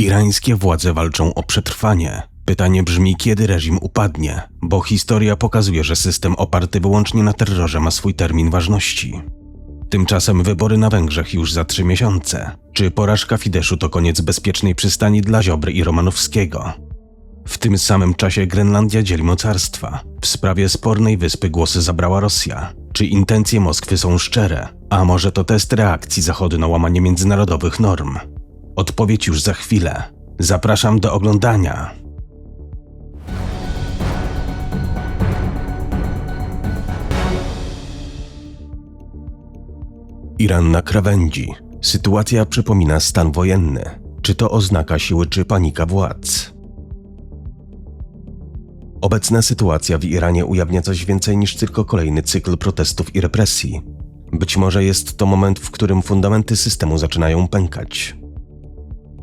Irańskie władze walczą o przetrwanie. Pytanie brzmi, kiedy reżim upadnie, bo historia pokazuje, że system oparty wyłącznie na terrorze ma swój termin ważności. Tymczasem wybory na Węgrzech już za trzy miesiące. Czy porażka Fideszu to koniec bezpiecznej przystani dla Ziobry i Romanowskiego? W tym samym czasie Grenlandia dzieli mocarstwa. W sprawie spornej wyspy głosy zabrała Rosja. Czy intencje Moskwy są szczere? A może to test reakcji Zachodu na łamanie międzynarodowych norm? Odpowiedź już za chwilę. Zapraszam do oglądania. Iran na krawędzi. Sytuacja przypomina stan wojenny. Czy to oznaka siły, czy panika władz? Obecna sytuacja w Iranie ujawnia coś więcej niż tylko kolejny cykl protestów i represji. Być może jest to moment, w którym fundamenty systemu zaczynają pękać.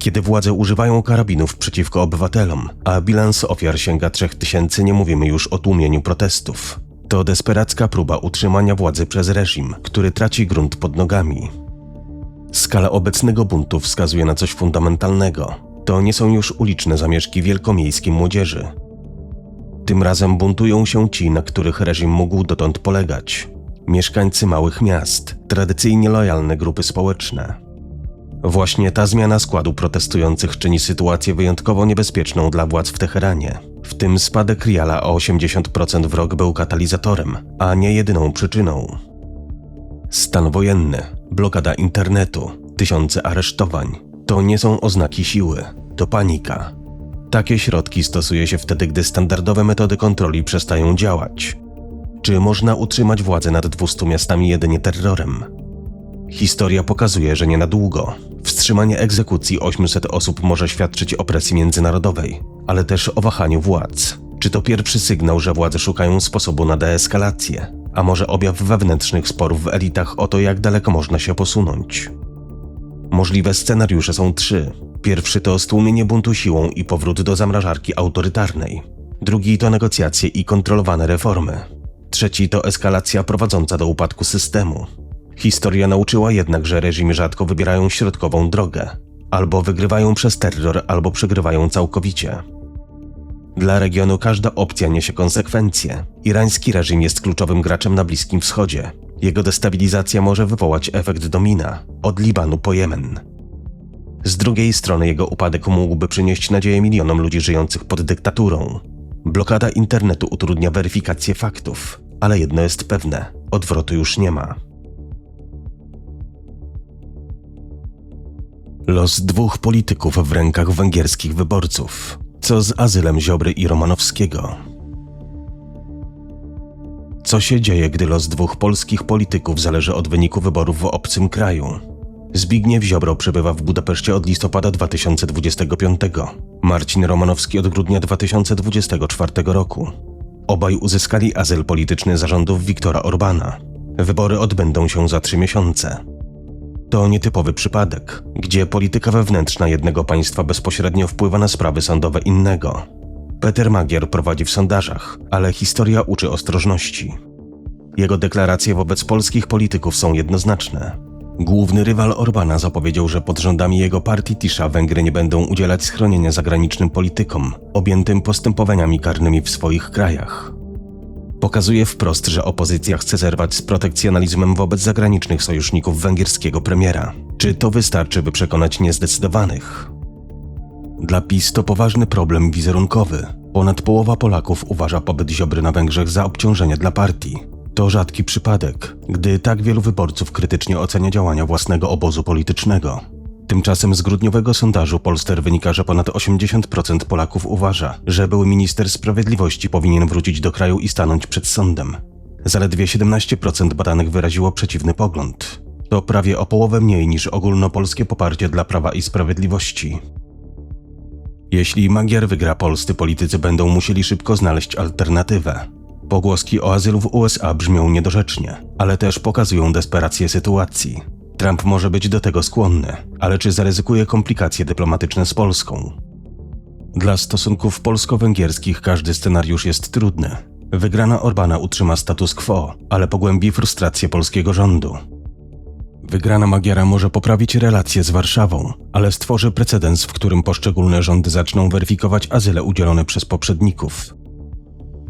Kiedy władze używają karabinów przeciwko obywatelom, a bilans ofiar sięga 3000, nie mówimy już o tłumieniu protestów. To desperacka próba utrzymania władzy przez reżim, który traci grunt pod nogami. Skala obecnego buntu wskazuje na coś fundamentalnego. To nie są już uliczne zamieszki wielkomiejskiej młodzieży. Tym razem buntują się ci, na których reżim mógł dotąd polegać. Mieszkańcy małych miast, tradycyjnie lojalne grupy społeczne. Właśnie ta zmiana składu protestujących czyni sytuację wyjątkowo niebezpieczną dla władz w Teheranie. W tym spadek riala o 80% w rok był katalizatorem, a nie jedyną przyczyną. Stan wojenny, blokada internetu, tysiące aresztowań to nie są oznaki siły, to panika. Takie środki stosuje się wtedy, gdy standardowe metody kontroli przestają działać. Czy można utrzymać władzę nad 200 miastami jedynie terrorem? Historia pokazuje, że nie na długo. Wstrzymanie egzekucji 800 osób może świadczyć o presji międzynarodowej, ale też o wahaniu władz. Czy to pierwszy sygnał, że władze szukają sposobu na deeskalację, a może objaw wewnętrznych sporów w elitach o to, jak daleko można się posunąć? Możliwe scenariusze są trzy. Pierwszy to stłumienie buntu siłą i powrót do zamrażarki autorytarnej. Drugi to negocjacje i kontrolowane reformy. Trzeci to eskalacja prowadząca do upadku systemu. Historia nauczyła jednak, że reżimy rzadko wybierają środkową drogę. Albo wygrywają przez terror, albo przegrywają całkowicie. Dla regionu każda opcja niesie konsekwencje. Irański reżim jest kluczowym graczem na Bliskim Wschodzie. Jego destabilizacja może wywołać efekt domina, od Libanu po Jemen. Z drugiej strony jego upadek mógłby przynieść nadzieję milionom ludzi żyjących pod dyktaturą. Blokada internetu utrudnia weryfikację faktów, ale jedno jest pewne: odwrotu już nie ma. Los dwóch polityków w rękach węgierskich wyborców. Co z azylem Ziobry i Romanowskiego? Co się dzieje, gdy los dwóch polskich polityków zależy od wyniku wyborów w obcym kraju? Zbigniew Ziobro przebywa w Budapeszcie od listopada 2025, Marcin Romanowski od grudnia 2024 roku. Obaj uzyskali azyl polityczny zarządów Viktora Orbana. Wybory odbędą się za trzy miesiące. To nietypowy przypadek, gdzie polityka wewnętrzna jednego państwa bezpośrednio wpływa na sprawy sądowe innego. Peter Magier prowadzi w sondażach, ale historia uczy ostrożności. Jego deklaracje wobec polskich polityków są jednoznaczne. Główny rywal Orbana zapowiedział, że pod rządami jego partii Tisza Węgry nie będą udzielać schronienia zagranicznym politykom objętym postępowaniami karnymi w swoich krajach. Pokazuje wprost, że opozycja chce zerwać z protekcjonalizmem wobec zagranicznych sojuszników węgierskiego premiera. Czy to wystarczy, by przekonać niezdecydowanych? Dla PiS to poważny problem wizerunkowy. Ponad połowa Polaków uważa pobyt Ziobry na Węgrzech za obciążenie dla partii. To rzadki przypadek, gdy tak wielu wyborców krytycznie ocenia działania własnego obozu politycznego. Tymczasem z grudniowego sondażu Polster wynika, że ponad 80% Polaków uważa, że były minister sprawiedliwości powinien wrócić do kraju i stanąć przed sądem. Zaledwie 17% badanych wyraziło przeciwny pogląd. To prawie o połowę mniej niż ogólnopolskie poparcie dla prawa i sprawiedliwości. Jeśli Magier wygra, polscy politycy będą musieli szybko znaleźć alternatywę. Pogłoski o azylu w USA brzmią niedorzecznie, ale też pokazują desperację sytuacji. Trump może być do tego skłonny, ale czy zaryzykuje komplikacje dyplomatyczne z Polską? Dla stosunków polsko-węgierskich każdy scenariusz jest trudny. Wygrana Orbana utrzyma status quo, ale pogłębi frustrację polskiego rządu. Wygrana Magiera może poprawić relacje z Warszawą, ale stworzy precedens, w którym poszczególne rządy zaczną weryfikować azyle udzielone przez poprzedników.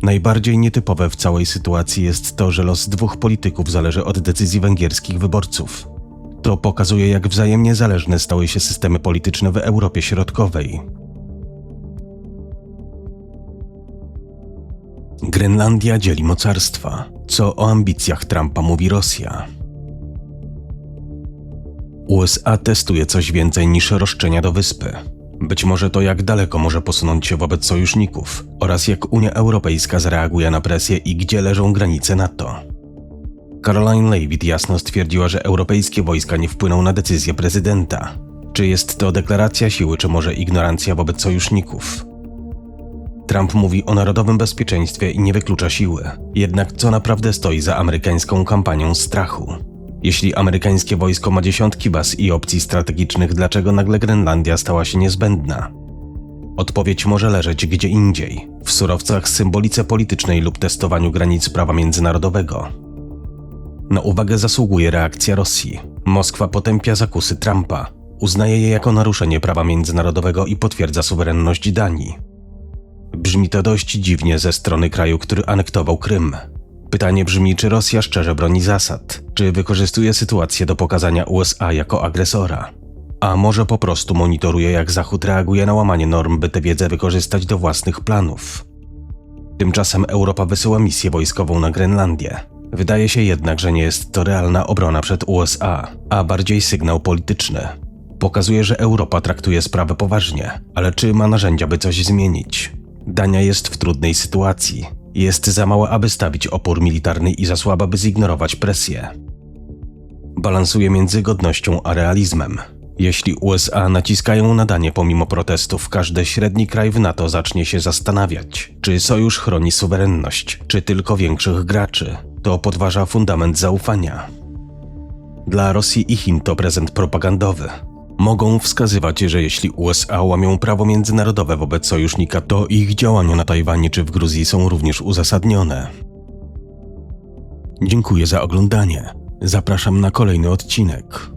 Najbardziej nietypowe w całej sytuacji jest to, że los dwóch polityków zależy od decyzji węgierskich wyborców. To pokazuje, jak wzajemnie zależne stały się systemy polityczne w Europie Środkowej. Grenlandia dzieli mocarstwa. Co o ambicjach Trumpa mówi Rosja? USA testuje coś więcej niż roszczenia do wyspy. Być może to, jak daleko może posunąć się wobec sojuszników oraz jak Unia Europejska zareaguje na presję i gdzie leżą granice NATO. Caroline Leavitt jasno stwierdziła, że europejskie wojska nie wpłyną na decyzję prezydenta. Czy jest to deklaracja siły, czy może ignorancja wobec sojuszników? Trump mówi o narodowym bezpieczeństwie i nie wyklucza siły. Jednak co naprawdę stoi za amerykańską kampanią strachu? Jeśli amerykańskie wojsko ma dziesiątki baz i opcji strategicznych, dlaczego nagle Grenlandia stała się niezbędna? Odpowiedź może leżeć gdzie indziej w surowcach, symbolice politycznej lub testowaniu granic prawa międzynarodowego. Na uwagę zasługuje reakcja Rosji. Moskwa potępia zakusy Trumpa, uznaje je jako naruszenie prawa międzynarodowego i potwierdza suwerenność Danii. Brzmi to dość dziwnie ze strony kraju, który anektował Krym. Pytanie brzmi, czy Rosja szczerze broni zasad, czy wykorzystuje sytuację do pokazania USA jako agresora, a może po prostu monitoruje, jak Zachód reaguje na łamanie norm, by tę wiedzę wykorzystać do własnych planów. Tymczasem Europa wysyła misję wojskową na Grenlandię. Wydaje się jednak, że nie jest to realna obrona przed USA, a bardziej sygnał polityczny. Pokazuje, że Europa traktuje sprawę poważnie, ale czy ma narzędzia, by coś zmienić? Dania jest w trudnej sytuacji. Jest za mała, aby stawić opór militarny i za słaba, by zignorować presję. Balansuje między godnością a realizmem. Jeśli USA naciskają na Danię pomimo protestów, każdy średni kraj w NATO zacznie się zastanawiać, czy sojusz chroni suwerenność, czy tylko większych graczy. To podważa fundament zaufania. Dla Rosji i Chin to prezent propagandowy. Mogą wskazywać, że jeśli USA łamią prawo międzynarodowe wobec sojusznika, to ich działania na Tajwanie czy w Gruzji są również uzasadnione. Dziękuję za oglądanie. Zapraszam na kolejny odcinek.